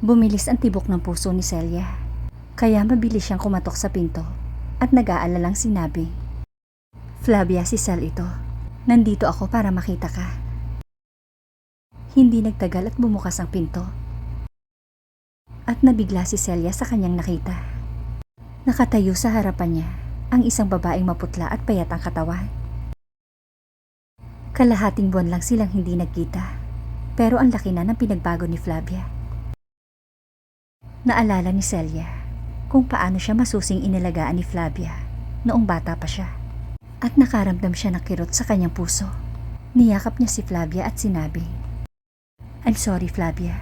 Bumilis ang tibok ng puso ni Celia. Kaya mabilis siyang kumatok sa pinto at nag-aalalang sinabi, Flavia, si Cel ito. Nandito ako para makita ka. Hindi nagtagal at bumukas ang pinto. At nabigla si Celia sa kanyang nakita. Nakatayo sa harapan niya ang isang babaeng maputla at payat ang katawan. Kalahating buwan lang silang hindi nagkita, pero ang laki na ng pinagbago ni Flavia. Naalala ni Celia kung paano siya masusing inalagaan ni Flavia noong bata pa siya. At nakaramdam siya ng kirot sa kanyang puso. Niyakap niya si Flavia at sinabi, I'm sorry Flavia,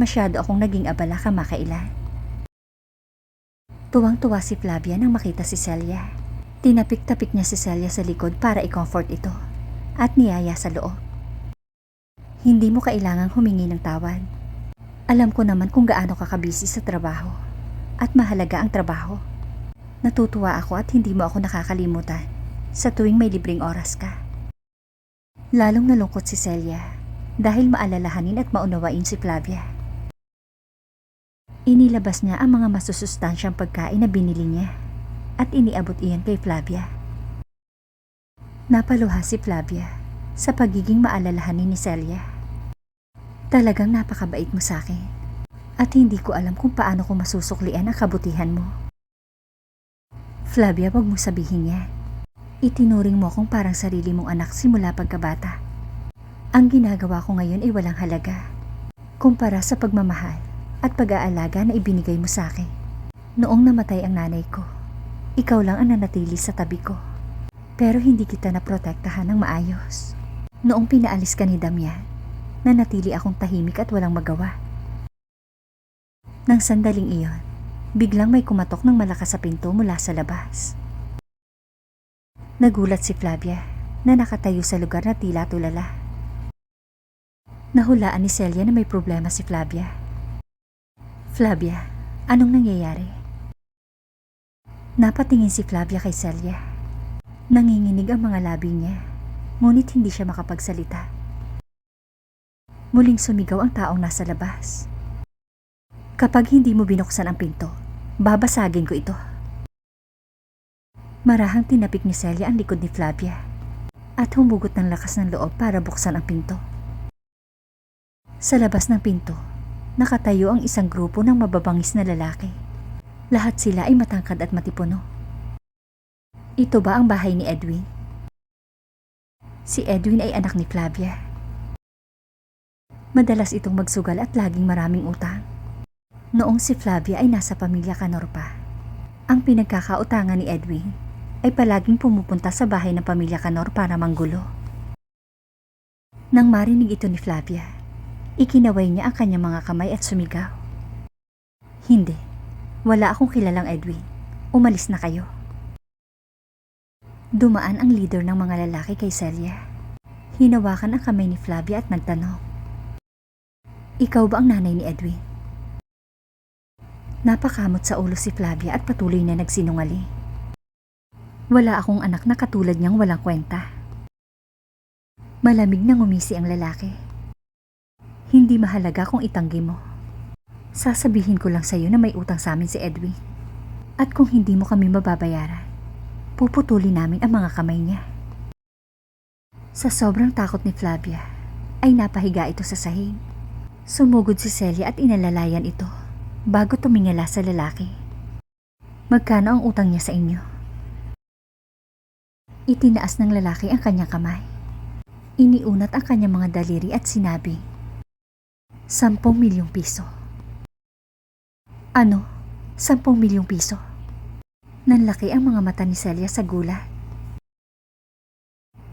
masyado akong naging abala kamakailan. Tuwang-tuwa si Flavia nang makita si Celia. Tinapik-tapik niya si Celia sa likod para i-comfort ito at niyaya sa loob. Hindi mo kailangang humingi ng tawad. Alam ko naman kung gaano ka kabisi sa trabaho at mahalaga ang trabaho. Natutuwa ako at hindi mo ako nakakalimutan sa tuwing may libreng oras ka. Lalong nalungkot si Celia dahil maalalahanin at maunawain si Flavia. Inilabas niya ang mga masusustansyang pagkain na binili niya at iniabot iyan kay Flavia. Napaluha si Flavia sa pagiging maalalahanin ni Celia. Talagang napakabait mo sa akin at hindi ko alam kung paano ko masusuklian ang kabutihan mo. Flavia, wag mo sabihin yan. Itinuring mo akong parang sarili mong anak simula pagkabata. Ang ginagawa ko ngayon ay walang halaga kumpara sa pagmamahal at pag-aalaga na ibinigay mo sa akin. Noong namatay ang nanay ko, ikaw lang ang nanatili sa tabi ko. Pero hindi kita naprotektahan ng maayos. Noong pinaalis ka ni Damian, nanatili akong tahimik at walang magawa. Nang sandaling iyon, biglang may kumatok ng malakas sa pinto mula sa labas. Nagulat si Flavia na nakatayo sa lugar na tila tulala. Nahulaan ni Celia na may problema si Flavia. Flavia, anong nangyayari? Napatingin si Flavia kay Celia. Nanginginig ang mga labi niya, ngunit hindi siya makapagsalita. Muling sumigaw ang taong nasa labas. Kapag hindi mo binuksan ang pinto, babasagin ko ito. Marahang tinapik ni Celia ang likod ni Flavia at humugot ng lakas ng loob para buksan ang pinto. Sa labas ng pinto, nakatayo ang isang grupo ng mababangis na lalaki. Lahat sila ay matangkad at matipuno. Ito ba ang bahay ni Edwin? Si Edwin ay anak ni Flavia. Madalas itong magsugal at laging maraming utang. Noong si Flavia ay nasa pamilya Canor pa, ang pinagkakautangan ni Edwin ay palaging pumupunta sa bahay ng pamilya Canor para manggulo. Nang marinig ito ni Flavia, Ikinaway niya ang kanyang mga kamay at sumigaw. Hindi. Wala akong kilalang Edwin. Umalis na kayo. Dumaan ang leader ng mga lalaki kay Celia. Hinawakan ang kamay ni Flavia at nagtanong. Ikaw ba ang nanay ni Edwin? Napakamot sa ulo si Flavia at patuloy na nagsinungaling. Wala akong anak na katulad niyang walang kwenta. Malamig na ngumisi ang lalaki. Hindi mahalaga kung itanggi mo. Sasabihin ko lang sa'yo na may utang sa amin si Edwin. At kung hindi mo kami mababayaran, puputulin namin ang mga kamay niya. Sa sobrang takot ni Flavia, ay napahiga ito sa sahig. Sumugod si Celia at inalalayan ito bago tumingala sa lalaki. Magkano ang utang niya sa inyo? Itinaas ng lalaki ang kanyang kamay. Iniunat ang kanyang mga daliri at sinabi, Sampung milyong piso. Ano? Sampung milyong piso? Nanlaki ang mga mata ni Celia sa gulat.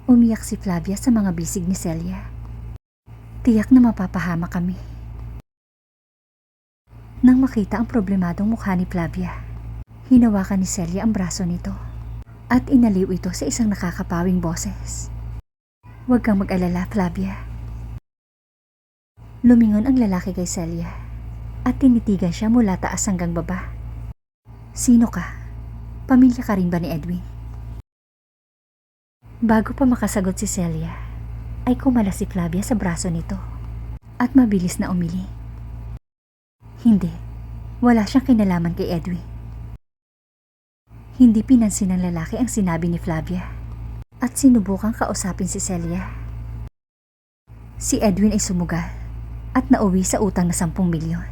Umiyak si Flavia sa mga bisig ni Celia. Tiyak na mapapahama kami. Nang makita ang problemadong mukha ni Flavia, hinawakan ni Celia ang braso nito at inaliw ito sa isang nakakapawing boses. Huwag kang mag-alala, Flavia. Lumingon ang lalaki kay Celia at tinitigan siya mula taas hanggang baba. Sino ka? Pamilya ka rin ba ni Edwin? Bago pa makasagot si Celia, ay kumala si Flavia sa braso nito at mabilis na umili. Hindi. Wala siyang kinalaman kay Edwin. Hindi pinansin ng lalaki ang sinabi ni Flavia at sinubukang kausapin si Celia. Si Edwin ay sumugal at nauwi sa utang na 10 milyon.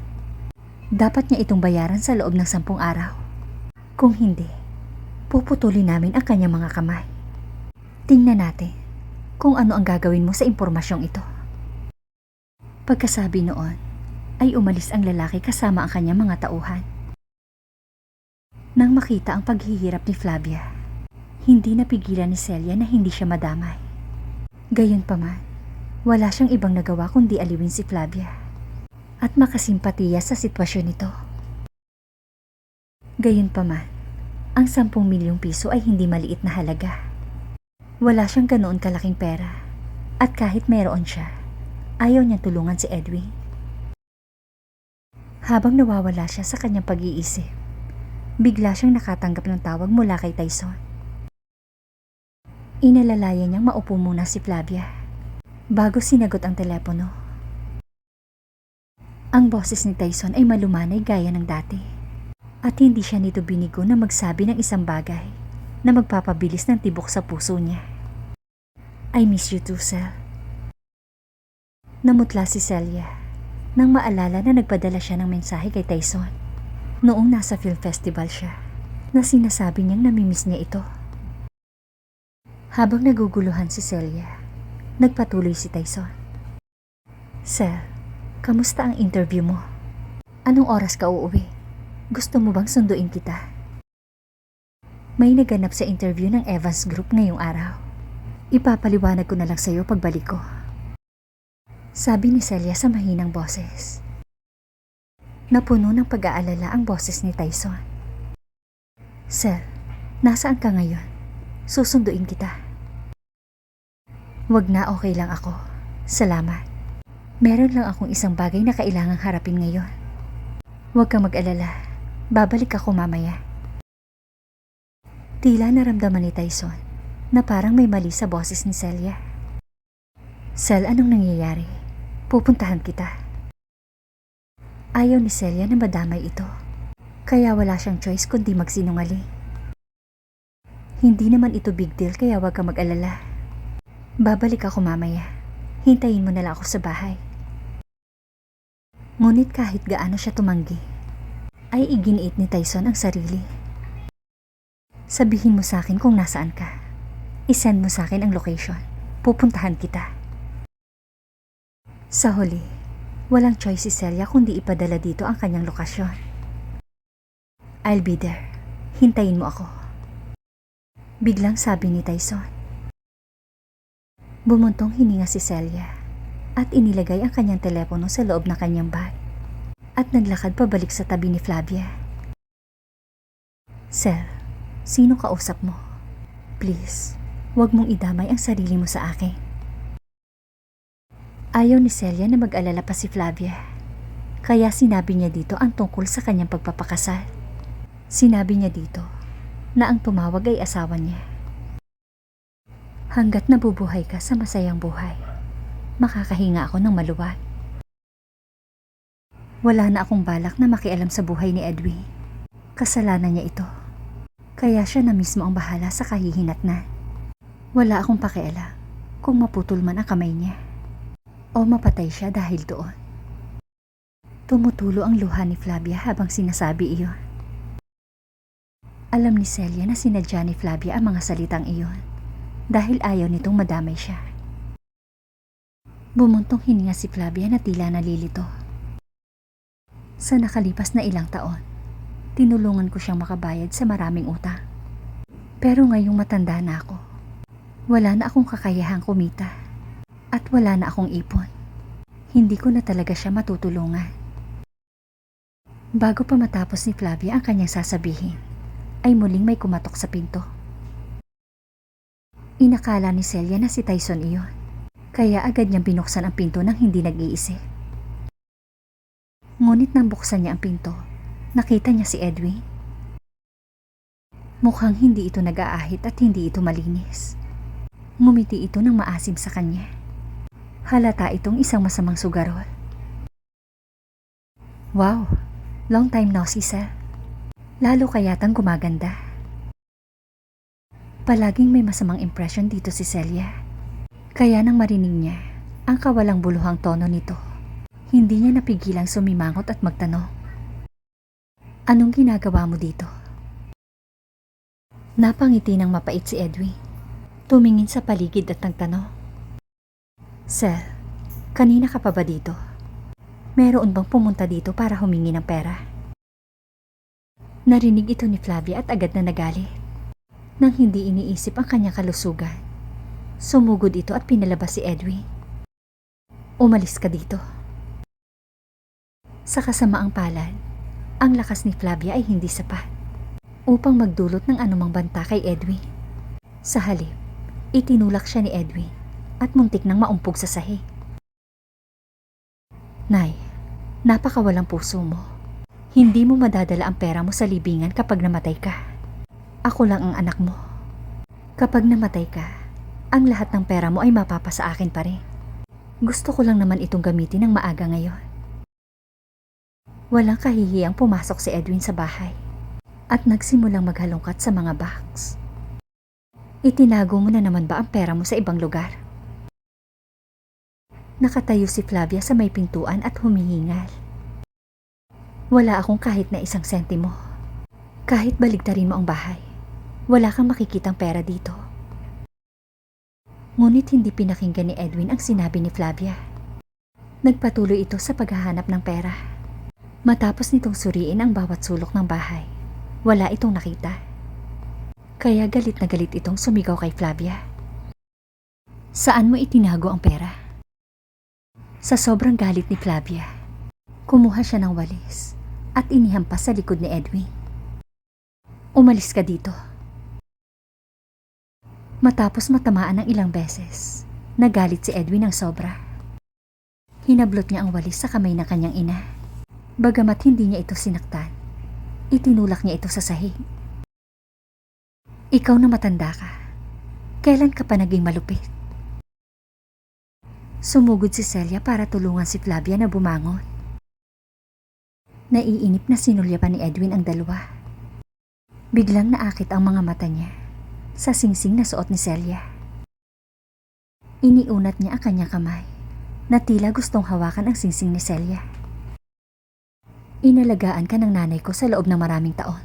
Dapat niya itong bayaran sa loob ng 10 araw. Kung hindi, puputulin namin ang kanyang mga kamay. Tingnan natin kung ano ang gagawin mo sa impormasyong ito. Pagkasabi noon, ay umalis ang lalaki kasama ang kanyang mga tauhan. Nang makita ang paghihirap ni Flavia, hindi napigilan ni Celia na hindi siya madamay. Gayunpaman, wala siyang ibang nagawa kundi aliwin si Flavia at makasimpatiya sa sitwasyon nito. Gayunpaman, ang 10 milyong piso ay hindi maliit na halaga. Wala siyang ganoon kalaking pera at kahit meron siya, ayaw niyang tulungan si Edwin. Habang nawawala siya sa kanyang pag-iisip, bigla siyang nakatanggap ng tawag mula kay Tyson. Inalalaya niyang maupo muna si Flavia bago sinagot ang telepono. Ang boses ni Tyson ay malumanay gaya ng dati at hindi siya nito binigo na magsabi ng isang bagay na magpapabilis ng tibok sa puso niya. I miss you too, Sel. Namutla si Celia nang maalala na nagpadala siya ng mensahe kay Tyson noong nasa film festival siya na sinasabi niyang namimiss niya ito. Habang naguguluhan si Celia, nagpatuloy si Tyson. Sel, kamusta ang interview mo? Anong oras ka uuwi? Gusto mo bang sunduin kita? May naganap sa interview ng Evans Group ngayong araw. Ipapaliwanag ko na lang sa'yo pagbalik ko. Sabi ni Celia sa mahinang boses. Napuno ng pag-aalala ang boses ni Tyson. Sel, nasaan ka ngayon? Susunduin kita. Wag na okay lang ako. Salamat. Meron lang akong isang bagay na kailangang harapin ngayon. Huwag kang mag-alala. Babalik ako mamaya. Tila naramdaman ni Tyson na parang may mali sa boses ni Celia. Sel, anong nangyayari? Pupuntahan kita. Ayaw ni Celia na madamay ito. Kaya wala siyang choice kundi magsinungaling. Hindi naman ito big deal kaya wag kang mag-alala. Babalik ako mamaya. Hintayin mo na lang ako sa bahay. Ngunit kahit gaano siya tumanggi, ay iginiit ni Tyson ang sarili. Sabihin mo sa akin kung nasaan ka. Isend mo sa akin ang location. Pupuntahan kita. Sa huli, walang choice si Celia kundi ipadala dito ang kanyang lokasyon. I'll be there. Hintayin mo ako. Biglang sabi ni Tyson. Bumuntong hininga si Celia at inilagay ang kanyang telepono sa loob ng kanyang bag at naglakad pabalik sa tabi ni Flavia. Sel, sino kausap mo? Please, huwag mong idamay ang sarili mo sa akin. Ayaw ni Celia na mag-alala pa si Flavia. Kaya sinabi niya dito ang tungkol sa kanyang pagpapakasal. Sinabi niya dito na ang tumawag ay asawa niya. Hanggat nabubuhay ka sa masayang buhay, makakahinga ako ng maluwag. Wala na akong balak na makialam sa buhay ni Edwin. Kasalanan niya ito. Kaya siya na mismo ang bahala sa kahihinatnan. Wala akong pakialam kung maputol man ang kamay niya. O mapatay siya dahil doon. Tumutulo ang luha ni Flavia habang sinasabi iyon. Alam ni Celia na sinadya ni Flavia ang mga salitang iyon dahil ayaw nitong madamay siya. Bumuntong hininga si Flavia na tila nalilito. Sa nakalipas na ilang taon, tinulungan ko siyang makabayad sa maraming utang. Pero ngayong matanda na ako, wala na akong kakayahang kumita at wala na akong ipon. Hindi ko na talaga siya matutulungan. Bago pa matapos ni Flavia ang kanyang sasabihin, ay muling may kumatok sa pinto. Inakala ni Celia na si Tyson iyon, kaya agad niyang binuksan ang pinto nang hindi nag-iisip. Ngunit nang buksan niya ang pinto, nakita niya si Edwin. Mukhang hindi ito nag-aahit at hindi ito malinis. Ngumiti ito ng maasim sa kanya. Halata itong isang masamang sugarol. Wow, long time no see, sir. Lalo kayatang gumaganda. Palaging may masamang impression dito si Celia. Kaya nang marinig niya ang kawalang buluhang tono nito, hindi niya napigilang sumimangot at magtanong. Anong ginagawa mo dito? Napangiti ng mapait si Edwin. Tumingin sa paligid at nagtanong. Sir, kanina ka pa ba dito? Meron bang pumunta dito para humingi ng pera? Narinig ito ni Flavia at agad na nagalit. Nang hindi iniisip ang kanyang kalusugan, sumugod ito at pinalabas si Edwin. Umalis ka dito. Sa kasamaang palad, ang lakas ni Flavia ay hindi sapat upang magdulot ng anumang banta kay Edwin. Sa halip, itinulak siya ni Edwin at muntik nang maumpog sa sahig. Nay, napakawalang puso mo. Hindi mo madadala ang pera mo sa libingan kapag namatay ka. Ako lang ang anak mo. Kapag namatay ka, ang lahat ng pera mo ay mapapa sa akin pa rin. Gusto ko lang naman itong gamitin ng maaga ngayon. Walang kahihiyang pumasok si Edwin sa bahay at nagsimulang maghalongkat sa mga box. Itinago mo na naman ba ang pera mo sa ibang lugar? Nakatayo si Flavia sa may pintuan at humihingal. Wala akong kahit na isang sentimo. Kahit baligtarin mo ang bahay, wala kang makikitang pera dito. Ngunit hindi pinakinggan ni Edwin ang sinabi ni Flavia. Nagpatuloy ito sa paghahanap ng pera. Matapos nitong suriin ang bawat sulok ng bahay, wala itong nakita. Kaya galit na galit itong sumigaw kay Flavia. Saan mo itinago ang pera? Sa sobrang galit ni Flavia, kumuha siya ng walis at inihampas sa likod ni Edwin. Umalis ka dito. Matapos matamaan ng ilang beses, nagalit si Edwin ng sobra. Hinablot niya ang walis sa kamay ng kanyang ina. Bagamat hindi niya ito sinaktan, itinulak niya ito sa sahig. Ikaw na matanda ka. Kailan ka pa naging malupit? Sumugod si Celia para tulungan si Flavia na bumangon. Naiinip na sinulya pa ni Edwin ang dalawa. Biglang naakit ang mga mata niya sa singsing na suot ni Celia. Iniunat niya ang kanyang kamay na tila gustong hawakan ang singsing ni Celia. Inalagaan ka ng nanay ko sa loob ng maraming taon.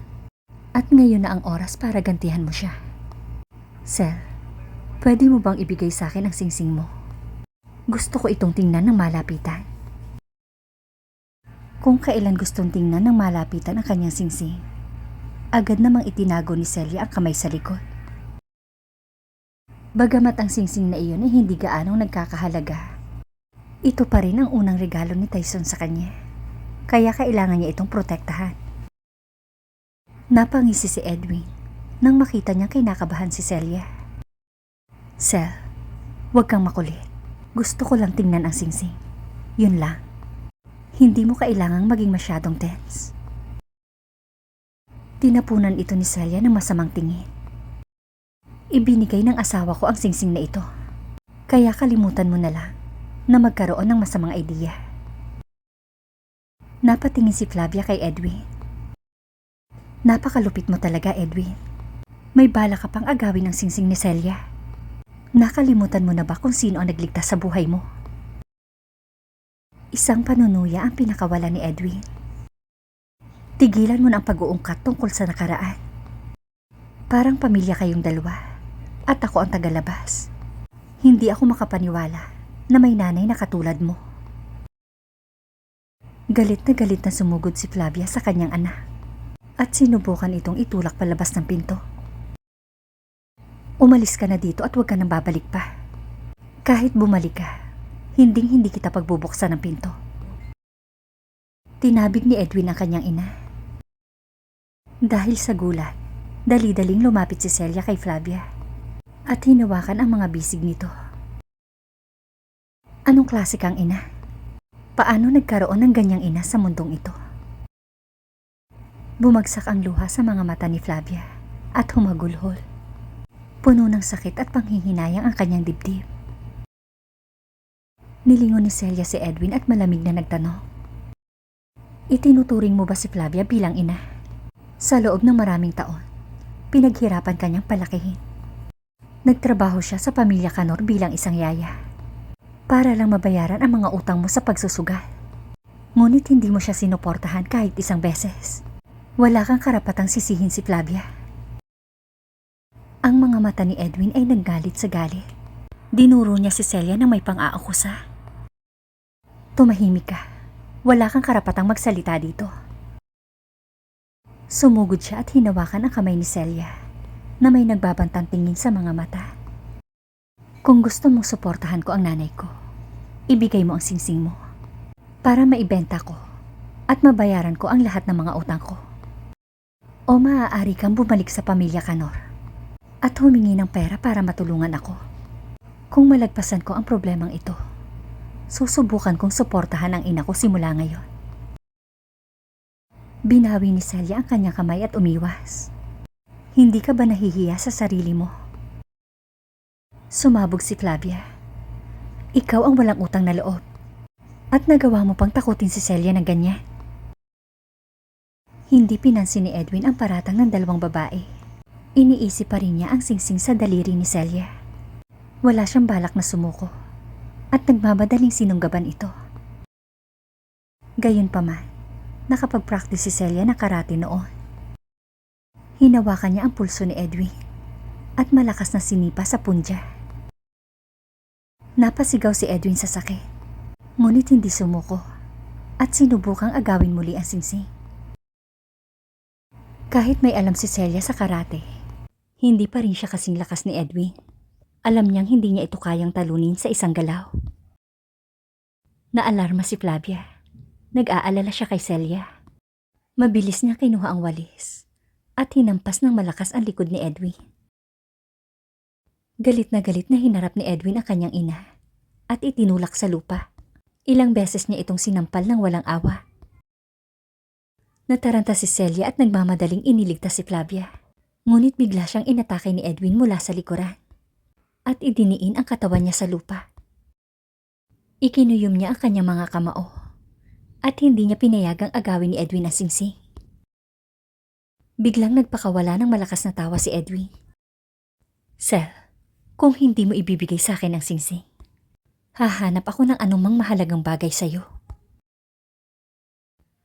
At ngayon na ang oras para gantihan mo siya. Sel, pwede mo bang ibigay sa akin ang singsing mo? Gusto ko itong tingnan ng malapitan. Kung kailan gustong tingnan ng malapitan ang kanyang singsing, agad namang itinago ni Celia ang kamay sa likod. Bagamat ang singsing na iyon ay hindi gaanong nagkakahalaga, ito pa rin ang unang regalo ni Tyson sa kanya. Kaya kailangan niya itong protektahan. Napangisi si Edwin nang makita niyang kinakabahan si Celia. Cel, huwag kang makulit. Gusto ko lang tingnan ang singsing. Yun lang. Hindi mo kailangang maging masyadong tense. Tinapunan ito ni Celia ng masamang tingin. Ibinigay ng asawa ko ang singsing na ito. Kaya kalimutan mo na lang na magkaroon ng masamang idea. Napatingin si Flavia kay Edwin. Napakalupit mo talaga, Edwin. May bala ka pang agawin ng singsing ni Celia. Nakalimutan mo na ba kung sino ang nagligtas sa buhay mo? Isang panunuya ang pinakawala ni Edwin. Tigilan mo na ang pag-uungkat tungkol sa nakaraan. Parang pamilya kayong dalawa at ako ang tagalabas. Hindi ako makapaniwala na may nanay na katulad mo. Galit na galit na sumugod si Flavia sa kanyang anak at sinubukan itong itulak palabas ng pinto. Umalis ka na dito at huwag ka nang babalik pa. Kahit bumalik ka, hinding hindi kita pagbubuksan ng pinto. Tinabig ni Edwin ang kanyang ina. Dahil sa gulat, dali-daling lumapit si Celia kay Flavia at hinawakan ang mga bisig nito. Anong klase kang ina? Paano nagkaroon ng ganyang ina sa mundong ito? Bumagsak ang luha sa mga mata ni Flavia at humagulhol. Puno ng sakit at panghihinayang ang kanyang dibdib. Nilingon ni Celia si Edwin at malamig na nagtanong. Itinuturing mo ba si Flavia bilang ina? Sa loob ng maraming taon, pinaghirapan kanyang palakihin. Nagtrabaho siya sa pamilya Kanor bilang isang yaya. Para lang mabayaran ang mga utang mo sa pagsusugal. Ngunit hindi mo siya sinuportahan kahit isang beses. Wala kang karapatang sisihin si Flavia. Ang mga mata ni Edwin ay naggalit sa galit. Dinuro niya si Celia na may pang-aakusa. Tumahimik ka. Wala kang karapatang magsalita dito. Sumugod siya at hinawakan ang kamay ni Celia na may nagbabantang tingin sa mga mata. Kung gusto mong suportahan ko ang nanay ko, ibigay mo ang singsing mo para maibenta ko at mabayaran ko ang lahat ng mga utang ko. O maaari kang bumalik sa pamilya Kanor at humingi ng pera para matulungan ako. Kung malagpasan ko ang problemang ito, susubukan kong suportahan ang ina ko simula ngayon. Binawi ni Celia ang kanyang kamay at umiwas. Hindi ka ba nahihiya sa sarili mo? Sumabog si Flavia. Ikaw ang walang utang na loob. At nagawa mo pang takutin si Celia ng ganyan. Hindi pinansin ni Edwin ang paratang ng dalawang babae. Iniisip pa rin niya ang singsing sa daliri ni Celia. Wala siyang balak na sumuko at nagmamadaling sinunggaban ito. Gayunpaman, nakapag-practice si Celia ng karate noon. Hinawakan niya ang pulso ni Edwin at malakas na sinipa sa punja. Napasigaw si Edwin sa sakit, ngunit hindi sumuko at sinubukang agawin muli ang singsing. Kahit may alam si Celia sa karate, hindi pa rin siya kasing lakas ni Edwin. Alam niyang hindi niya ito kayang talunin sa isang galaw. Naalarma si Flavia. Nag-aalala siya kay Celia. Mabilis niya kinuha ang walis at hinampas ng malakas ang likod ni Edwin. Galit na galit na hinarap ni Edwin ang kanyang ina at itinulak sa lupa. Ilang beses niya itong sinampal ng walang awa. Nataranta si Celia at nagmamadaling iniligtas si Flavia. Ngunit bigla siyang inatake ni Edwin mula sa likuran at idiniin ang katawan niya sa lupa. Ikinuyom niya ang kanyang mga kamao at hindi niya pinayagang agawin ni Edwin ang singsing. Biglang nagpakawala ng malakas na tawa si Edwin. Sel, kung hindi mo ibibigay sa akin ang singsing, hahanap ako ng anumang mahalagang bagay sa'yo.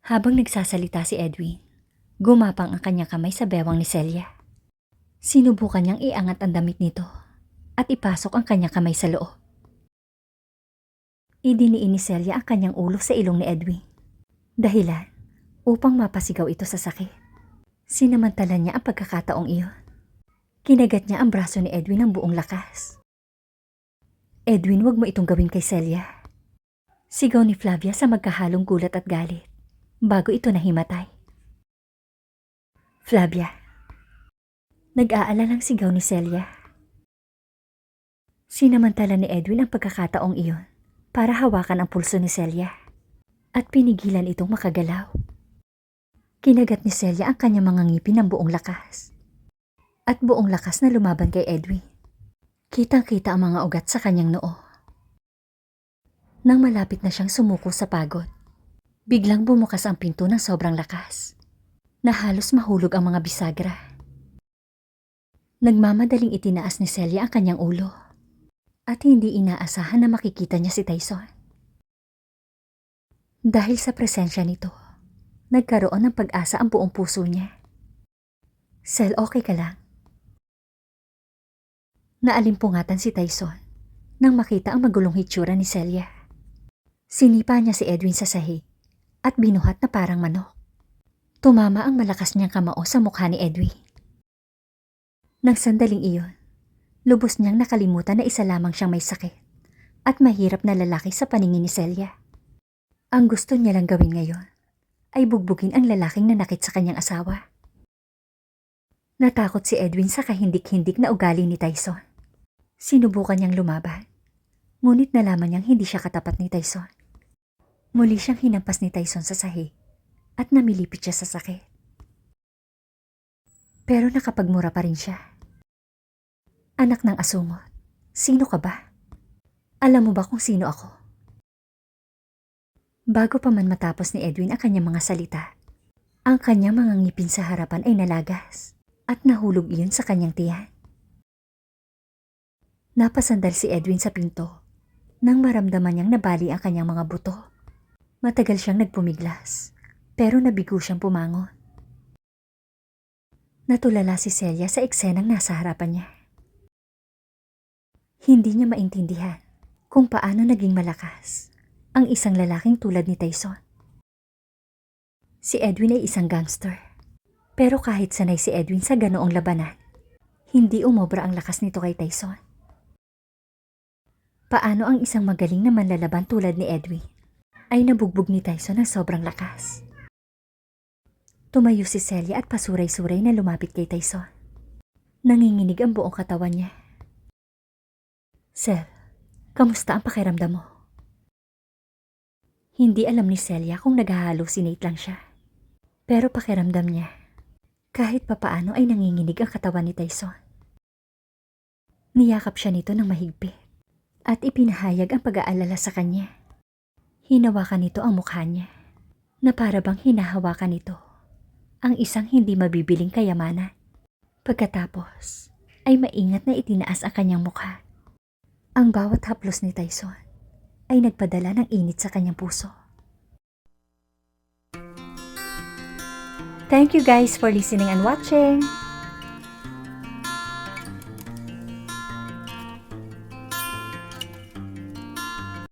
Habang nagsasalita si Edwin, gumapang ang kanyang kamay sa bewang ni Celia. Sinubukan niyang iangat ang damit nito at ipasok ang kanyang kamay sa loob. Idiniin ni Celia ang kanyang ulo sa ilong ni Edwin. Dahilan upang mapasigaw ito sa sakit. Sinamantala niya ang pagkakataong iyon. Kinagat niya ang braso ni Edwin ng buong lakas. Edwin, wag mo itong gawin kay Celia. Sigaw ni Flavia sa magkahalong gulat at galit bago ito nahimatay. Flavia. Nag-aalalang sigaw ni Celia. Sinamantala ni Edwin ang pagkakataong iyon para hawakan ang pulso ni Celia at pinigilan itong makagalaw. Kinagat ni Celia ang kanyang mga ngipin ng buong lakas at buong lakas na lumaban kay Edwin. Kitang-kita ang mga ugat sa kanyang noo. Nang malapit na siyang sumuko sa pagod, biglang bumukas ang pinto ng sobrang lakas na halos mahulog ang mga bisagra. Nagmamadaling itinaas ni Celia ang kanyang ulo at hindi inaasahan na makikita niya si Tyson. Dahil sa presensya nito, nagkaroon ng pag-asa ang buong puso niya. Sel, okay ka lang? Naalimpungatan si Tyson nang makita ang magulong hitsura ni Celia. Sinipa niya si Edwin sa sahig at binuhat na parang manok. Tumama ang malakas niyang kamao sa mukha ni Edwin. Nang sandaling iyon, lubos niyang nakalimutan na isa lamang siyang may sakit at mahirap na lalaki sa paningin ni Celia. Ang gusto niya lang gawin ngayon ay bugbugin ang lalaking nanakit sa kanyang asawa. Natakot si Edwin sa kahindik-hindik na ugali ni Tyson. Sinubukan niyang lumaban, ngunit nalaman niyang hindi siya katapat ni Tyson. Muli siyang hinampas ni Tyson sa sahig at namilipit siya sa sakit. Pero nakapagmura pa rin siya. Anak ng asungot, sino ka ba? Alam mo ba kung sino ako? Bago pa man matapos ni Edwin ang kanyang mga salita, ang kanyang mga ngipin sa harapan ay nalagas at nahulog iyon sa kanyang tiyan. Napasandal si Edwin sa pinto nang maramdaman niyang nabali ang kanyang mga buto. Matagal siyang nagpumiglas pero nabigo siyang pumangon. Natulala si Celia sa eksenang nasa harapan niya. Hindi niya maintindihan kung paano naging malakas ang isang lalaking tulad ni Tyson. Si Edwin ay isang gangster. Pero kahit sanay si Edwin sa ganoong labanan, hindi umobra ang lakas nito kay Tyson. Paano ang isang magaling na manlalaban tulad ni Edwin ay nabugbog ni Tyson ng sobrang lakas? Tumayo si Celia at pasuray-suray na lumapit kay Tyson. Nanginginig ang buong katawan niya. Sel, kamusta ang pakiramdam mo? Hindi alam ni Celia kung nag-hallucinate lang siya. Pero pakiramdam niya, kahit papaano ay nanginginig ang katawan ni Tyson. Niyakap siya nito ng mahigpit at ipinahayag ang pag-aalala sa kanya. Hinawakan nito ang mukha niya na para bang hinahawakan nito ang isang hindi mabibiling kayamanan. Pagkatapos ay maingat na itinaas ang kanyang mukha. Ang bawat haplos ni Tyson ay nagpadala ng init sa kanyang puso. Thank you guys for listening and watching.